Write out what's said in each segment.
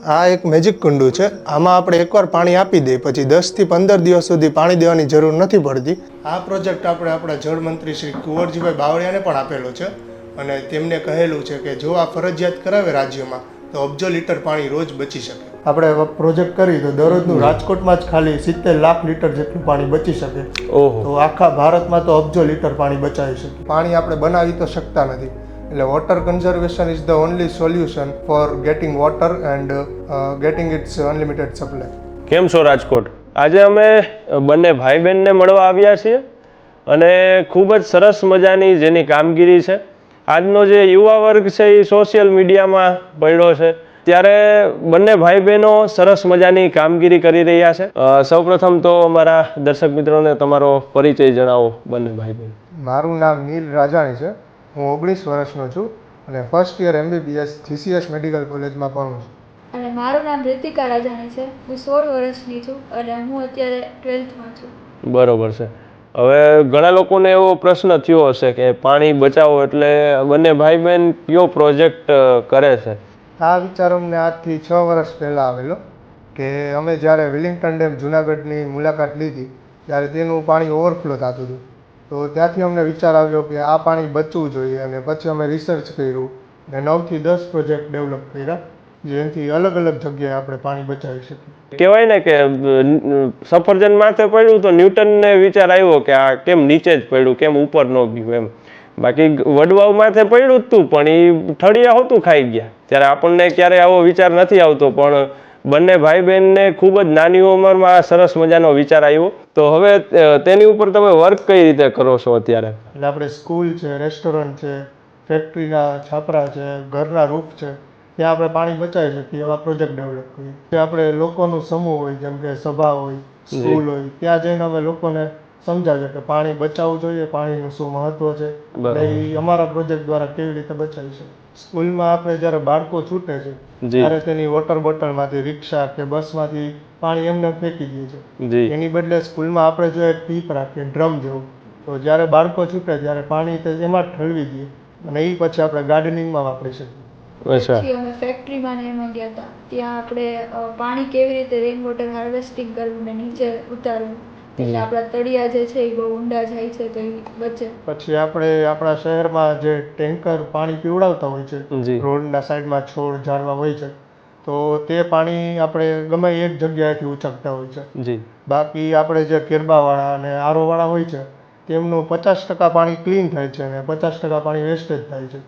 આ એક મેજિક કુંડું છે. આમાં આપણે એકવાર પાણી આપી દઈએ પછી દસથી પંદર દિવસ સુધી પાણી દેવાની જરૂર નથી પડતી. આ પ્રોજેક્ટ આપણે આપણા જળમંત્રી શ્રી કુંવરજીભાઈ બાવળિયાને પણ આપેલો છે અને તેમને કહેલું છે કે જો આ ફરજિયાત કરાવે રાજ્યમાં તો અબજો લીટર પાણી રોજ બચી શકે. આપણે પ્રોજેક્ટ કરી તો દરરોજનું રાજકોટમાં જ ખાલી સિત્તેર લાખ લીટર જેટલું પાણી બચી શકે. ઓહો. તો આખા ભારતમાં તો અબજો લીટર પાણી બચાવી શકે. પાણી આપણે બનાવી તો શકતા નથી. એટલે water conservation is the only solution for getting water and getting its unlimited supply કેમ છો રાજકોટ? આજે અમે બંને ભાઈ બહેનને મળવા આવ્યા છીએ અને ખૂબ જ સરસ મજાની જેની કામગીરી છે. આજનો જે યુવા વર્ગ છે એ સોશિયલ મીડિયામાં પડ્યો છે. ત્યારે બંને ભાઈ બહેનો સરસ મજાની કામગીરી કરી રહ્યા છે. સૌપ્રથમ તો અમારા દર્શક મિત્રોને તમારો પરિચય જણાવો બંને ભાઈ બહેન મારું નામ નીલ રાજાણી છે. હું ઓગણીસ વર્ષનો છું અને first year MBBS GCS medical કોલેજમાં ભણું છું. અને મારું નામ રીતિકા રાજાણી છે. હું સોળ વર્ષની છું અને હું અત્યારે ટ્વેલ્થમાં છું. બરોબર છે. હવે ઘણા લોકોને એવો પ્રશ્ન થયો હશે કે પાણી બચાવો એટલે બંને ભાઈ બહેન કયો પ્રોજેક્ટ કરે છે? આ વિચાર અમને આજથી છ વર્ષ પહેલાં આવેલો કે અમે જ્યારે વિલિંગ્ટન ડેમ જુનાગઢની મુલાકાત લીધી ત્યારે તેનું પાણી ઓવરફ્લો થતું હતું. તો ત્યાંથી અમને વિચાર આવ્યો કે આ પાણી બચવું જોઈએ અને પછી અમે રિસર્ચ કર્યું ને નવથી દસ પ્રોજેક્ટ ડેવલપ કર્યા જેથી અલગ અલગ જગ્યાએ આપણે પાણી બચાવી શકીએ. કહેવાય ને કે સફરજન માથે પડ્યું તો ન્યૂટનને વિચાર આવ્યો કે આ કેમ નીચે જ પડ્યું, કેમ ઉપર ન ગયું એમ. બાકી વડવાવ માથે પડ્યું જ તું, પણ એ ઠળિયા હોતું ખાઈ ગયા. ત્યારે આપણને ક્યારે આવો વિચાર નથી આવતો, પણ બંને ભાઈ બહેનને ખૂબ જ નાની ઉંમરમાં આ સરસ મજાનો વિચાર આવ્યો. તો હવે તેની ઉપર તમે વર્ક કઈ રીતે કરો છો અત્યારે? એટલે આપણે સ્કૂલ છે રેસ્ટોરન્ટ છે ફેક્ટરીના છાપરા છે ઘરના રૂપ છે ત્યાં આપણે પાણી બચાવી શકીએ એવા પ્રોજેક્ટ ડેવલપ કરીએ. ત્યાં આપણે લોકોનું સમૂહ હોય જેમ કે સભા હોય સ્કૂલ હોય ત્યાં જઈને અમે લોકોને સમજાવીએ કે પાણી બચાવવું જોઈએ પાણીનું શું મહત્વ છે. એ અમારા પ્રોજેક્ટ દ્વારા કેવી રીતે બચાવી શકીએ. સ્કૂલમાં આપણે જ્યારે બાળકો છૂટે છે ત્યારે તેની વોટર બોટલમાંથી રિક્ષા કે બસમાંથી પાણી એમને ફેંકી દે છે. એની બદલે સ્કૂલમાં આપણે જો એક પીપ રાખીએ ડ્રમ જેવું તો જ્યારે બાળકો છૂટે ત્યારે પાણી તે એમાં જ ઠલવી દઈએ અને એ પછી આપણે ગાર્ડનિંગમાં વાપરી શકીએ. અચ્છા. પછી અમે ફેક્ટરીમાં ને એમાં ગયા હતા. ત્યાં આપણે પાણી કેવી રીતે રેઇન વોટર હાર્વેસ્ટિંગ કરવું ને નીચે ઉતારવું એટલે આપણા તળિયા જે છે એ બહુ ઊંડા જાય છે તો એ બચે પછી આપણે આપણા શહેરમાં જે ટેન્કર પાણી પીવડાવતા હોય છે રોડના સાઈડમાં છોડ ઝાડવા હોય છે તો તે પાણી આપણે ગમે એક જગ્યાએથી ઉછકતા હોય છે. જી. બાકી આપણે જે કેરબાવાળા અને આરોવાળા હોય છે તેમનું પચાસ ટકા પાણી ક્લીન થાય છે અને પચાસ ટકા પાણી વેસ્ટેજ થાય છે.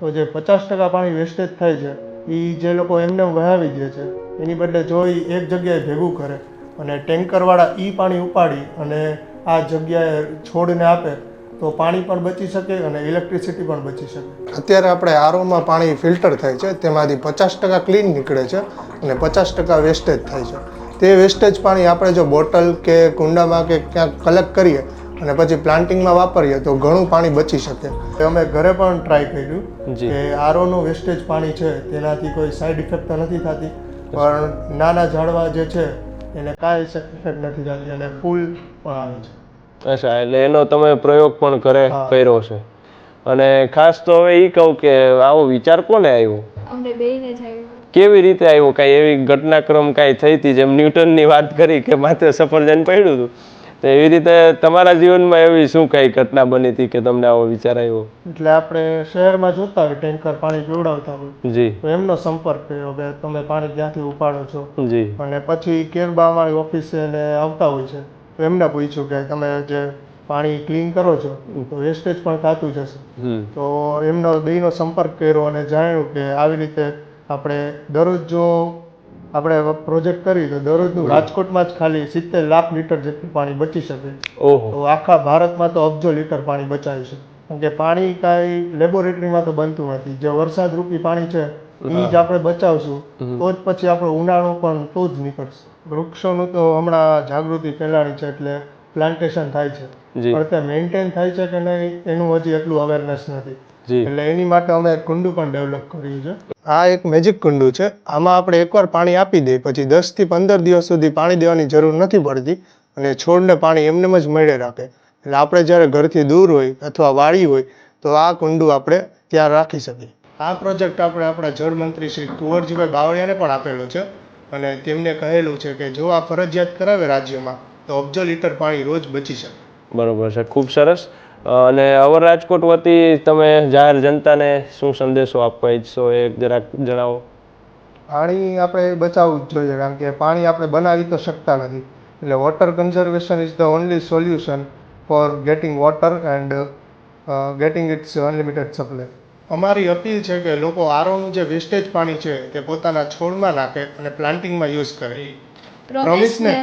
તો જે પચાસ ટકા પાણી વેસ્ટેજ થાય છે એ જે લોકો એમને વહાવી દે છે એની બદલે જોઈ એક જગ્યાએ ભેગું કરે અને ટેન્કરવાળા એ પાણી ઉપાડી અને આ જગ્યાએ છોડને આપે તો પાણી પણ બચી શકે અને ઇલેક્ટ્રિસિટી પણ બચી શકે. અત્યારે આપણે આરોમાં પાણી ફિલ્ટર થાય છે તેમાંથી પચાસ ટકા ક્લીન નીકળે છે અને પચાસ ટકા વેસ્ટેજ થાય છે. તે વેસ્ટેજ પાણી આપણે જો બોટલ કે કુંડામાં કે ક્યાંક કલેક્ટ કરીએ અને પછી પ્લાન્ટિંગમાં વાપરીએ તો ઘણું પાણી બચી શકે. અમે ઘરે પણ ટ્રાય કર્યું જી. કે આરોનું વેસ્ટેજ પાણી છે તેનાથી કોઈ સાઈડ ઇફેક્ટ તો નથી થતી પણ નાના ઝાડવા જે છે એને કાંઈ ઇફેક્ટ નથી થતી અને ફૂલ પણ આવે છે. અચ્છા એટલે એનો તમે પ્રયોગ પણ ઘરે કર્યો છે અને ખાસ તો હવે એ કહું કે આવો વિચાર કોને આવ્યો? અમને બેયને જ આવ્યો. કેવી રીતે આવ્યો? કાંઈ એવી ઘટનાક્રમ કાંઈ થઈ હતી જેમ ન્યૂટનની વાત કરી કે માથે સફરજન પડ્યું હતું? તો એવી રીતે તમારા જીવનમાં એવી શું કાંઈ ઘટના બની હતી કે તમને આવો વિચાર આવ્યો? એટલે આપણે શહેરમાં જોતા હોય ટેન્કર પાણી પીવડાવતા હોય. જી. તો એમનો સંપર્ક કર્યો કે તમે પાણી ક્યાંથી ઉપાડો છો? જી. અને પછી કેરબાવાળી ઓફિસે ને આવતા હોય છે. તો એમને પૂછ્યું કે તમે જે પાણી ક્લીન કરો છો તો વેસ્ટેજ પણ થતું જશે તો એમનો દહીંનો સંપર્ક કર્યો અને જાણ્યું કે આવી રીતે આપણે દરરોજ જો આપણે પ્રોજેક્ટ કરી તો દરરોજનું રાજકોટમાં જ ખાલી સિત્તેર લાખ લીટર જેટલું પાણી બચી શકે. ઓહો. તો આખા ભારતમાં તો અબજો લીટર પાણી બચાવી છે. કારણ કે પાણી કાંઈ લેબોરેટરીમાં તો બનતું નથી. જે વરસાદ રૂપી પાણી છે એ જ આપણે બચાવશું. તો જ પછી આપણો ઉનાળો પણ તો જ નીકળશે. વૃક્ષોનું તો હમણાં જાગૃતિ ફેલાણી છે એટલે પ્લાન્ટેશન થાય છે. પણ તે મેન્ટેન થાય છે કે નહીં એનું હજી એટલું અવેરનેસ નથી. એટલે એની માટે અમે કુંડું પણ ડેવલપ કર્યું છે. આ એક મેજિક કુંડું છે. આમાં આપણે એકવાર પાણી આપી દઈએ પછી દસથી પંદર દિવસ સુધી પાણી દેવાની જરૂર નથી પડતી અને છોડને પાણી એમનેમ જ મળે રાખે. એટલે આપણે જ્યારે ઘરથી દૂર હોય અથવા વાળી હોય તો આ કુંડું આપણે ત્યાં રાખી શકીએ. આ પ્રોજેક્ટ આપણે આપણા જળમંત્રી શ્રી કુંવરજીભાઈ બાવળિયાને પણ આપેલો છે અને તેમને કહેલું છે કે જો આ ફરજિયાત કરાવે રાજ્યમાં તો અબજો લીટર પાણી રોજ બચી શકે. બરોબર છે. ખૂબ સરસ. અને અવર રાજકોટ વતી તમે જાહેર જનતાને શું સંદેશો આપવા ઈચ્છો એ જરાક જણાવો. પાણી આપણે બચાવવું જ જોઈએ કારણ કે પાણી આપણે બનાવી તો શકતા નથી. એટલે water conservation is the only solution for getting water and getting its unlimited supply અમારી અપીલ છે કે લોકો આરોનું જે વેસ્ટેજ પાણી છે તે પોતાના છોડમાં નાખે અને પ્લાન્ટિંગમાં યુઝ કરે. પ્રોમિસ ને